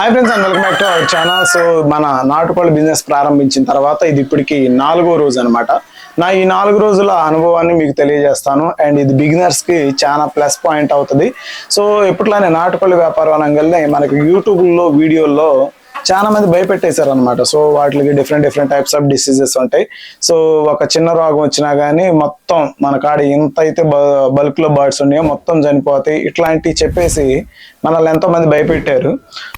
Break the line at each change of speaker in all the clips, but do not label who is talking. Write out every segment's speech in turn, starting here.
Hi friends and welcome back to our channel so మన నాటుకోళ్ళ business ప్రారంభించిన తర్వాత ఇది ఇప్పటికి నాలుగో రోజు అనమాట నా ఈ నాలుగు రోజుల అనుభవాన్ని మీకు తెలియజేస్తాను. అండ్ ఇది బిగినర్స్కి చాలా ప్లస్ పాయింట్ అవుతుంది. సో ఎప్పట్లానే నాటుకోళ్ళ వ్యాపారం అనగానే మనకి యూట్యూబ్లో వీడియోల్లో చాలా మంది భయపెట్టేశారు అనమాట సో వాటికి different different types of diseases ఉంటాయి. సో ఒక చిన్న రోగం వచ్చినా కానీ మొత్తం మన కాడ ఎంత అయితే బల్క్లో బర్డ్స్ ఉన్నాయో మొత్తం చనిపోతాయి. ఇట్లాంటివి చెప్పేసి మనల్ని ఎంతో మంది భయపెట్టారు.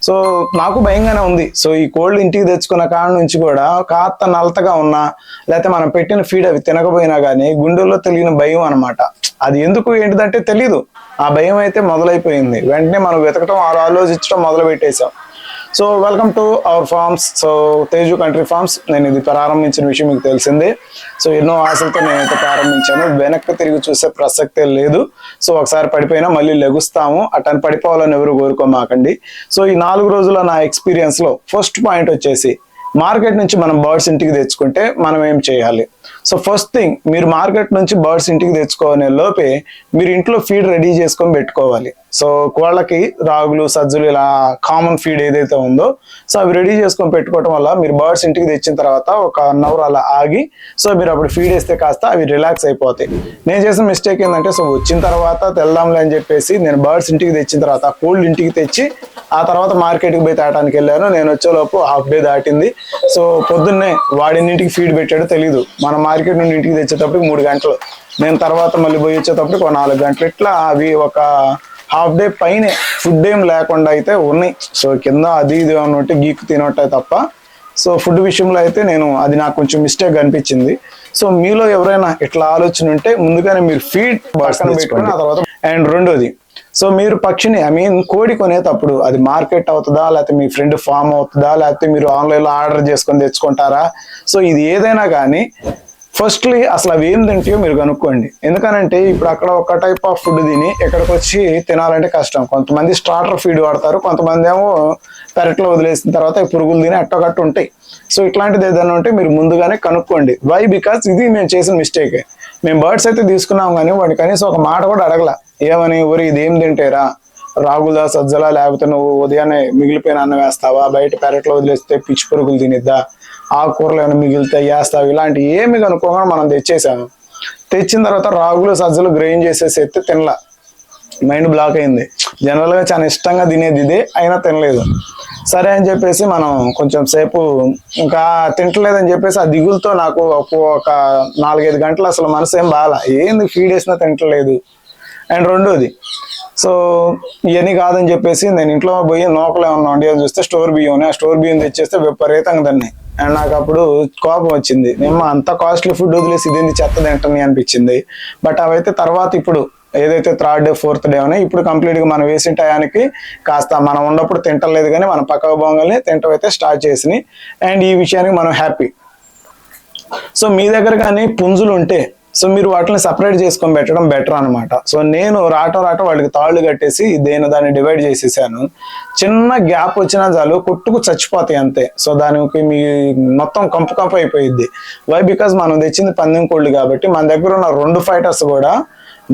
సో నాకు భయంగానే ఉంది. సో ఈ కోల్డ్ ఇంటికి తెచ్చుకున్న కాడ నుంచి కూడా కాస్త నలతగా ఉన్నా లేకపోతే మనం పెట్టిన ఫీడ్ అవి తినకపోయినా కానీ గుండెల్లో తెలియని భయం అనమాట అది ఎందుకు ఏంటిదంటే తెలీదు. ఆ భయం అయితే మొదలైపోయింది. వెంటనే మనం వెతకటం ఆలోచించడం మొదలు పెట్టేశాం so welcome to our farms so Teju country farms నేను ఇది ప్రారంభించిన విషయం మీకు తెలిసిందే. సో ఎన్నో ఆశలతో నేనైతే ప్రారంభించాను. వెనక్కి తిరిగి చూసే ప్రసక్తే లేదు. సో ఒకసారి పడిపోయినా మళ్ళీ లెగుస్తాము. అటని పడిపోవాలని ఎవరు కోరుకోమాకండి. సో ఈ నాలుగు రోజుల నా ఎక్స్పీరియన్స్లో ఫస్ట్ పాయింట్ వచ్చేసి మార్కెట్ నుంచి మనం బర్డ్స్ ఇంటికి తెచ్చుకుంటే మనం ఏం చేయాలి? సో ఫస్ట్ థింగ్ మీరు మార్కెట్ నుంచి బర్డ్స్ ఇంటికి తెచ్చుకోనే లోపే మీరు ఇంట్లో ఫీడ్ రెడీ చేసుకొని పెట్టుకోవాలి. సో కోళ్ళకి రాగులు సజ్జలు ఇలా కామన్ ఫీడ్ ఏదైతే ఉందో సో అవి రెడీ చేసుకొని పెట్టుకోవటం వల్ల మీరు బర్డ్స్ ఇంటికి తెచ్చిన తర్వాత ఒక వన్ అవర్ అలా ఆగి సో మీరు అప్పుడు ఫీడ్ వేస్తే కాస్త అవి రిలాక్స్ అయిపోతాయి. నేను చేసిన మిస్టేక్ ఏంటంటే సో వచ్చిన తర్వాత తెల్దాంలే అని చెప్పేసి నేను బర్డ్స్ ఇంటికి తెచ్చిన తర్వాత కోల్డ్ ఇంటికి తెచ్చి ఆ తర్వాత మార్కెట్కి పోయి తాగడానికి వెళ్ళాను. నేను వచ్చేలోపు హాఫ్ డే దాటింది. సో పొద్దున్నే వాడిన్నింటికి ఫీడ్ పెట్టాడో తెలియదు మనం మార్కెట్ నుండి ఇంటికి తెచ్చేటప్పటికి మూడు గంటలు. నేను తర్వాత మళ్ళీ పోయి వచ్చేటప్పటికి ఒక నాలుగు గంటలు. ఇట్లా అవి ఒక హాఫ్ డే పైన ఫుడ్ ఏం లేకుండా అయితే ఉన్నాయి. సో కింద అది ఇది అన్నట్టు గీక్ తినట్టే తప్ప. సో ఫుడ్ విషయంలో అయితే నేను అది నాకు కొంచెం మిస్టేక్ అనిపించింది. సో మీలో ఎవరైనా ఇట్లా ఆలోచన ఉంటే ముందుగానే మీరు ఫీడ్ పక్కన పెట్టుకుని ఆ తర్వాత అండ్ రెండోది సో మీరు పక్షిని ఐ మీన్ కోడి కొనేటప్పుడు అది మార్కెట్ అవుతుందా లేకపోతే మీ ఫ్రెండ్ ఫామ్ అవుతుందా లేకపోతే మీరు ఆన్లైన్లో ఆర్డర్ చేసుకొని తెచ్చుకుంటారా? సో ఇది ఏదైనా కానీ ఫస్ట్లీ అసలు అవి ఏం తింటాయో మీరు కనుక్కోండి. ఎందుకనంటే ఇప్పుడు అక్కడ ఒక టైప్ ఆఫ్ ఫుడ్ తిని ఇక్కడికి వచ్చి తినాలంటే కష్టం. కొంతమంది స్టార్టర్ ఫీడ్ వాడతారు కొంతమంది ఏమో పెరట్లో వదిలేసిన తర్వాత పురుగులు తిని అట్టగట్టు ఉంటాయి. సో ఇట్లాంటిది ఏదైనా ఉంటే మీరు ముందుగానే కనుక్కోండి. వై బికాస్ ఇది మేము చేసిన మిస్టేక్ మేము బర్డ్స్ అయితే తీసుకున్నాం కానీ వాడిని కనీసం ఒక మాట కూడా అడగల. ఏమని ఊరి ఇది ఏం తింటేరా? రాగులా సజ్జలా లేకపోతే నువ్వు ఉదయాన్నే మిగిలిపోయిన అన్నం వేస్తావా? బయట పెరట్లో వదిలేస్తే పిచ్చి పురుగులు తినిద్దా? ఆకుకూరలు ఏమైనా మిగిలితే వేస్తావు ఇలాంటివి ఏమి కనుక్కోకుండా మనం తెచ్చేసాము తెచ్చిన తర్వాత రాగులు సజ్జలు గ్రైండ్ చేసేసి ఎత్తే తినలా. మైండ్ బ్లాక్ అయింది. జనరల్గా చాలా ఇష్టంగా తినేది ఇదే అయినా తినలేదు. సరే అని చెప్పేసి మనం కొంచెం సేపు ఇంకా తింటలేదని చెప్పేసి ఆ దిగులతో నాకు ఒక నాలుగైదు గంటలు అసలు మనసు ఏం బాగా ఏంది ఫీడ్ వేసినా తింటలేదు. అండ్ రెండోది సో ఇవన్నీ కాదని చెప్పేసి నేను ఇంట్లో పోయి నోకలు ఏమన్నా వండి అని చూస్తే స్టోర్ బియ్యం ఆ స్టోర్ బియ్యం తెచ్చేస్తే విపరీతంగా దాన్ని అండ్ నాకు అప్పుడు కోపం వచ్చింది. మేము అంత కాస్ట్లీ ఫుడ్ వదిలేసి ఇదేంది చెత్త తింటని అనిపించింది. బట్ అవైతే తర్వాత ఇప్పుడు ఏదైతే థర్డ్ డే ఫోర్త్ డే అని ఇప్పుడు కంప్లీట్గా మనం వేసిన టయానికి కాస్త మనం ఉన్నప్పుడు తింటలేదు కానీ మన పక్క బొంగల్ని తింటం అయితే స్టార్ట్ చేసినాయి. అండ్ ఈ విషయానికి మనం హ్యాపీ. సో మీ దగ్గర కానీ పుంజులు ఉంటే సో మీరు వాటిని సపరేట్ చేసుకొని పెట్టడం బెటర్ అనమాట సో నేను రాటో రాటో వాళ్ళకి తాళ్ళు కట్టేసి దేని దాన్ని డివైడ్ చేసేసాను. చిన్న గ్యాప్ వచ్చినా చాలు కొట్టుకు చచ్చిపోతాయి అంతే. సో దానికి మీ మొత్తం కంపు కంపు అయిపోయింది వై బికాజ్ మనం తెచ్చింది పందెం కోళ్ళు కాబట్టి మన దగ్గర ఉన్న రెండు ఫైటర్స్ కూడా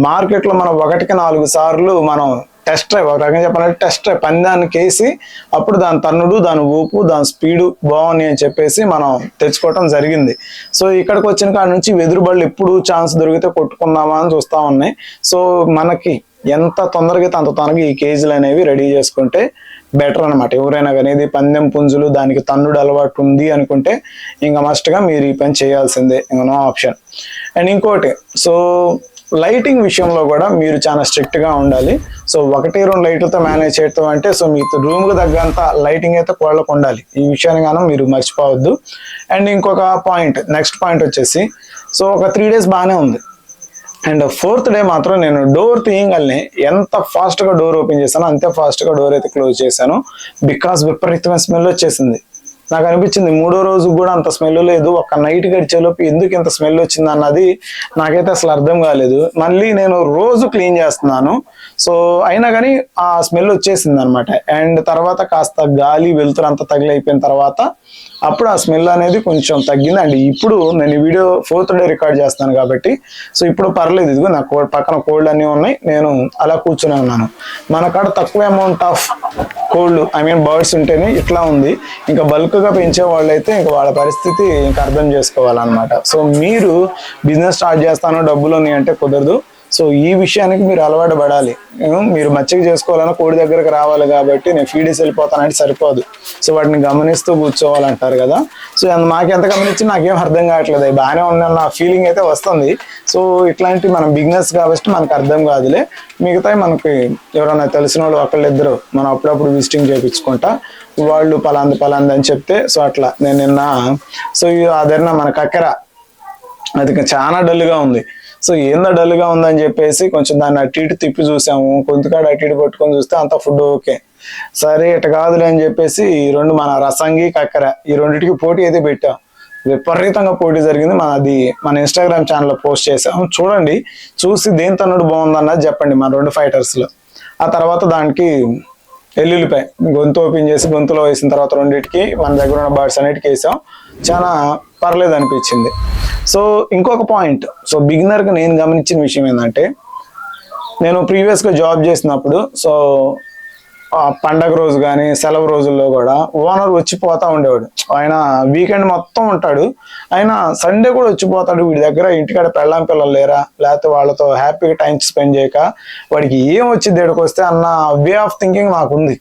మార్కెట్లో మనం ఒకటికి నాలుగు సార్లు మనం టెస్ట్ డ్రైవ్ ఒక రకంగా చెప్పాలంటే టెస్ట్ డ్రైవ్. పందానికి వేసి అప్పుడు దాని తన్నుడు దాని ఊపు దాని స్పీడు బాగుంది అని చెప్పేసి మనం తెచ్చుకోవటం జరిగింది. సో ఇక్కడికి వచ్చిన కాడ నుంచి వెదురు బళ్ళు ఎప్పుడు ఛాన్స్ దొరికితే కొట్టుకుందామా అని చూస్తూ ఉన్నాయి. సో మనకి ఎంత తొందరగా అంత తొందరగా ఈ కేజీలు అనేవి రెడీ చేసుకుంటే బెటర్ అనమాట ఎవరైనా కానీ ఇది పందెం పుంజులు దానికి తన్నుడు అలవాటు ఉంది అనుకుంటే ఇంకా మస్ట్గా మీరు ఈ పని చేయాల్సిందే. ఇంకా నో ఆప్షన్. అండ్ ఇంకోటి సో లైటింగ్ విషయంలో కూడా మీరు చాలా స్ట్రిక్ట్గా ఉండాలి. సో ఒకటి రెండు లైట్లతో మేనేజ్ చేయటం అంటే సో మీ రూమ్కు తగ్గంత లైటింగ్ అయితే కోళ్ళకు ఉండాలి. ఈ విషయాన్ని గాను మీరు మర్చిపోవద్దు. అండ్ ఇంకొక పాయింట్ నెక్స్ట్ పాయింట్ వచ్చేసి సో ఒక త్రీ డేస్ బాగానే ఉంది. అండ్ ఫోర్త్ డే మాత్రం నేను డోర్ తీయగలనే ఎంత ఫాస్ట్గా డోర్ ఓపెన్ చేశానో అంతే ఫాస్ట్గా డోర్ అయితే క్లోజ్ చేశాను. బికాస్ విపరీతమైన స్మెల్ వచ్చేసింది. నాకు అనిపించింది మూడో రోజు కూడా అంత స్మెల్ లేదు. ఒక నైట్ గడిచేలోపు ఎందుకు ఇంత స్మెల్ వచ్చింది అన్నది నాకైతే అసలు అర్థం కాలేదు. మళ్ళీ నేను రోజు క్లీన్ చేస్తున్నాను. సో అయినా కానీ ఆ స్మెల్ వచ్చేసింది అనమాట అండ్ తర్వాత కాస్త గాలి వెలుతురు అంతా తగిలైపోయిన తర్వాత అప్పుడు ఆ స్మెల్ అనేది కొంచెం తగ్గింది. అండ్ ఇప్పుడు నేను ఈ వీడియో ఫోర్త్ డే రికార్డ్ చేస్తాను కాబట్టి సో ఇప్పుడు పర్లేదు. ఇదిగో నాకు కోల్డ్- పక్కన కోల్డ్ అన్నీ ఉన్నాయి. నేను అలా కూర్చునే ఉన్నాను. మన కాడ తక్కువ amount of cold I mean birds ఉంటేనే ఇట్లా ఉంది. ఇంకా బల్క్గా పెంచే వాళ్ళైతే ఇంకా వాళ్ళ పరిస్థితి ఇంకా అర్థం చేసుకోవాలన్నమాట. సో మీరు బిజినెస్ స్టార్ట్ చేస్తాను డబ్బులు ఉన్నాయి అంటే కుదరదు. సో ఈ విషయానికి మీరు అలవాటు పడాలి. మీరు మచ్చిక చేసుకోవాలన్నా కోడి దగ్గరకు రావాలి కాబట్టి నేను ఫీడేసి వెళ్ళిపోతానంటే సరిపోదు. సో వాటిని గమనిస్తూ కూర్చోవాలంటారు కదా. సో అంద- మాకు ఎంత గమనించి నాకేం అర్థం కావట్లేదు. అవి బాగానే ఉందన్న ఫీలింగ్ అయితే వస్తుంది. సో ఇట్లాంటి మనం బిజినెస్ కాబట్టి మనకు అర్థం కాదులే. మిగతా మనకి ఎవరైనా తెలిసిన వాళ్ళు ఒకళ్ళిద్దరు మనం అప్పుడప్పుడు విజిటింగ్ చేయించుకుంటా వాళ్ళు పలాంది పలాంది అని చెప్తే సో అట్లా నేను నిన్న సో అదన్నా మన కక్కెర అది చాలా డల్గా ఉంది. సో ఏందో డల్గా ఉందని చెప్పేసి కొంచెం దాన్ని అటు ఇటు తిప్పి చూసాము. కొంతకాడ అటు ఇటు పట్టుకొని చూస్తే అంత ఫుడ్ ఓకే. సరే ఇట కాదులే అని చెప్పేసి ఈ రెండు మన రసంగి కక్కర ఈ రెండింటికి పోటీ అయితే పెట్టాం. విపరీతంగా పోటీ జరిగింది. మన అది మన ఇన్స్టాగ్రామ్ ఛానల్లో పోస్ట్ చేసాం. చూడండి చూసి దేని తన్నుడు బాగుందన్నది చెప్పండి మన రెండు ఫైటర్స్లో ఆ తర్వాత దానికి ఎల్లుల్లిపాయ గొంతు ఓపెన్ చేసి గొంతులో వేసిన తర్వాత రెండింటికి మన దగ్గర ఉన్న బర్డ్స్ అన్నిటికీ వేసాం. చాలా పర్లేదు అనిపించింది. సో ఇంకొక పాయింట్. సో బిగినర్గా నేను గమనించిన విషయం ఏంటంటే నేను ప్రీవియస్గా జాబ్ చేసినప్పుడు సో పండగ రోజు కానీ సెలవు రోజుల్లో కూడా ఓనర్ వచ్చిపోతూ ఉండేవాడు. ఆయన వీకెండ్ మొత్తం ఉంటాడు. ఆయన సండే కూడా వచ్చిపోతాడు. వీడి దగ్గర ఇంటికాడ పెళ్ళాం పిల్లలు లేరా? లేకపోతే వాళ్ళతో హ్యాపీగా టైం స్పెండ్ చేయక వాడికి ఏం వచ్చి ఇక్కడికి వస్తే అన్న వే ఆఫ్ థింకింగ్ నాకు ఉంది.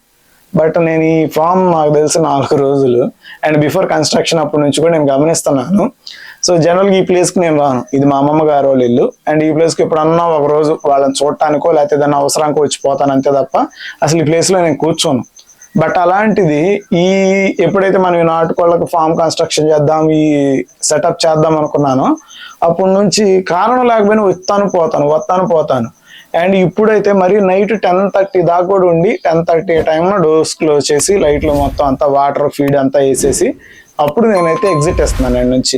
బట్ నేను ఈ ఫామ్ నాకు తెలిసి నాలుగు రోజులు. అండ్ బిఫోర్ కన్స్ట్రక్షన్ అప్పటి నుంచి కూడా నేను గమనిస్తున్నాను. సో జనరల్గా ఈ ప్లేస్కి నేను రాను. ఇది మా అమ్మమ్మ గారు వాళ్ళ ఇల్లు. అండ్ ఈ ప్లేస్కి ఎప్పుడన్నా ఒక రోజు వాళ్ళని చూడటానికో లేకపోతే ఏదైనా వచ్చి వచ్చిపోతాను అంతే తప్ప అసలు ఈ ప్లేస్లో నేను కూర్చోను. బట్ అలాంటిది ఈ ఎప్పుడైతే మనం ఈ నాటుకోళ్ళకి ఫామ్ కన్స్ట్రక్షన్ చేద్దాం ఈ సెటప్ చేద్దాం అనుకున్నానో అప్పటి నుంచి కారణం లేకపోయినా వస్తాను పోతాను వస్తాను పోతాను. అండ్ ఇప్పుడైతే మరి నైట్ టెన్ థర్టీ దాకా కూడా ఉండి టెన్ థర్టీ టైంలో డోర్స్ క్లోజ్ చేసి లైట్లు మొత్తం అంతా వాటర్ ఫీడ్ అంతా వేసేసి అప్పుడు నేనైతే ఎగ్జిట్ వేస్తున్నాను అండ్ నుంచి.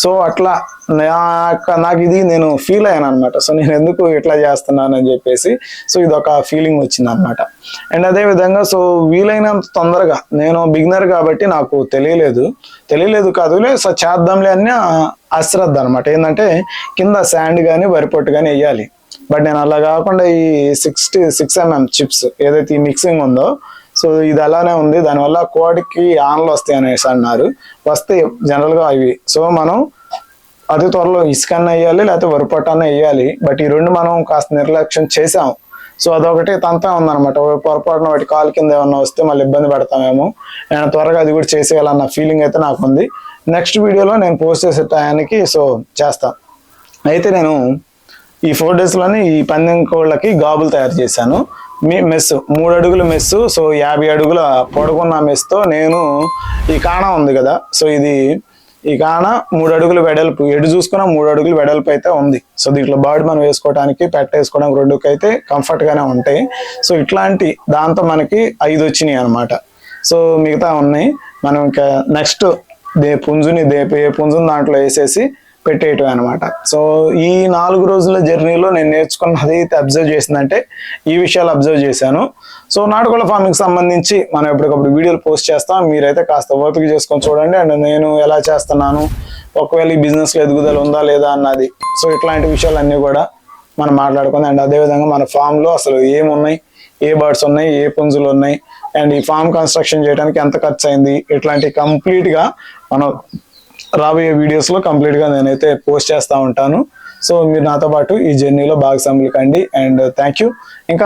సో అట్లా నాకు నాకు ఇది నేను ఫీల్ అయ్యాను అనమాట సో నేను ఎందుకు ఇట్లా చేస్తున్నాను అని చెప్పేసి సో ఇది ఒక ఫీలింగ్ వచ్చింది అనమాట అండ్ అదే విధంగా సో వీలైనంత తొందరగా నేను బిగినర్ కాబట్టి నాకు తెలియలేదు. తెలియలేదు కాదులే సో చేద్దాంలే అని అశ్రద్ధ అనమాట ఏంటంటే కింద శాండ్ కానీ వరిపొట్టు కానీ వేయాలి. బట్ నేను అలా కాకుండా ఈ సిక్స్టీ సిక్స్ ఎంఎం చిప్స్ ఏదైతే ఈ మిక్సింగ్ ఉందో సో ఇది అలానే ఉంది. దానివల్ల కోడికి ఆన్లు వస్తాయి అనేసి అన్నారు. వస్తే జనరల్గా అవి సో మనం అతి త్వరలో ఇసుకన్న వేయాలి లేకపోతే వరిపట్టన్న వేయాలి. బట్ ఈ రెండు మనం కాస్త నిర్లక్ష్యం చేసాం సో అదొకటి తంతా ఉందన్నమాట. పొరపాటున వాటి కాలు కింద ఏమన్నా వస్తే మళ్ళీ ఇబ్బంది పెడతామేమో. నేను త్వరగా అది కూడా చేసేయాలన్న ఫీలింగ్ అయితే నాకు ఉంది నెక్స్ట్ వీడియోలో నేను పోస్ట్ చేసే టయానికి సో చేస్తాను అయితే నేను ఈ ఫోర్ డేస్లోనే ఈ పందెం కోళ్ళకి గాబులు తయారు చేశాను. మీ మెస్ మూడు అడుగుల మెస్ సో యాభై అడుగుల పడుకున్న మెస్తో నేను ఈ కాణ ఉంది కదా. సో ఇది ఈ కాణ మూడు అడుగులు వెడల్పు ఎటు చూసుకున్న మూడు అడుగులు వెడల్పు అయితే ఉంది. సో దీంట్లో బర్డ్ మనం వేసుకోవడానికి పెట్ట వేసుకోవడానికి రెండుకి అయితే కంఫర్ట్గానే ఉంటాయి. సో ఇట్లాంటి దాంతో మనకి ఐదు వచ్చినాయి అనమాట సో మిగతా ఉన్నాయి. మనం ఇంకా నెక్స్ట్ దే పుంజుని దే ఏ పుంజుని దాంట్లో వేసేసి పెట్టేయటం అనమాట సో ఈ నాలుగు రోజుల జర్నీలో నేను నేర్చుకున్నది అయితే అబ్జర్వ్ చేసిందంటే ఈ విషయాలు అబ్జర్వ్ చేశాను. సో నాటుకోళ్ళ ఫార్మింగ్కి సంబంధించి మనం ఎప్పటికప్పుడు వీడియోలు పోస్ట్ చేస్తాం. మీరైతే కాస్త ఓపిక చేసుకొని చూడండి. అండ్ నేను ఎలా చేస్తున్నాను? ఒకవేళ ఈ బిజినెస్లో ఎదుగుదల ఉందా లేదా అన్నది. సో ఇట్లాంటి విషయాలన్నీ కూడా మనం మాట్లాడుకుందాం. అండ్ అదేవిధంగా మన ఫామ్లో అసలు ఏమున్నాయి? ఏ బర్డ్స్ ఉన్నాయి? ఏ పుంజులు ఉన్నాయి? అండ్ ఈ ఫామ్ కన్స్ట్రక్షన్ చేయడానికి ఎంత ఖర్చు అయింది ఇట్లాంటి కంప్లీట్గా మనం రాబోయే వీడియోస్లో కంప్లీట్గా నేనైతే పోస్ట్ చేస్తూ ఉంటాను. సో మీరు నాతో పాటు ఈ జర్నీలో భాగస్వాములు కండి. అండ్ థ్యాంక్ యూ ఇంకా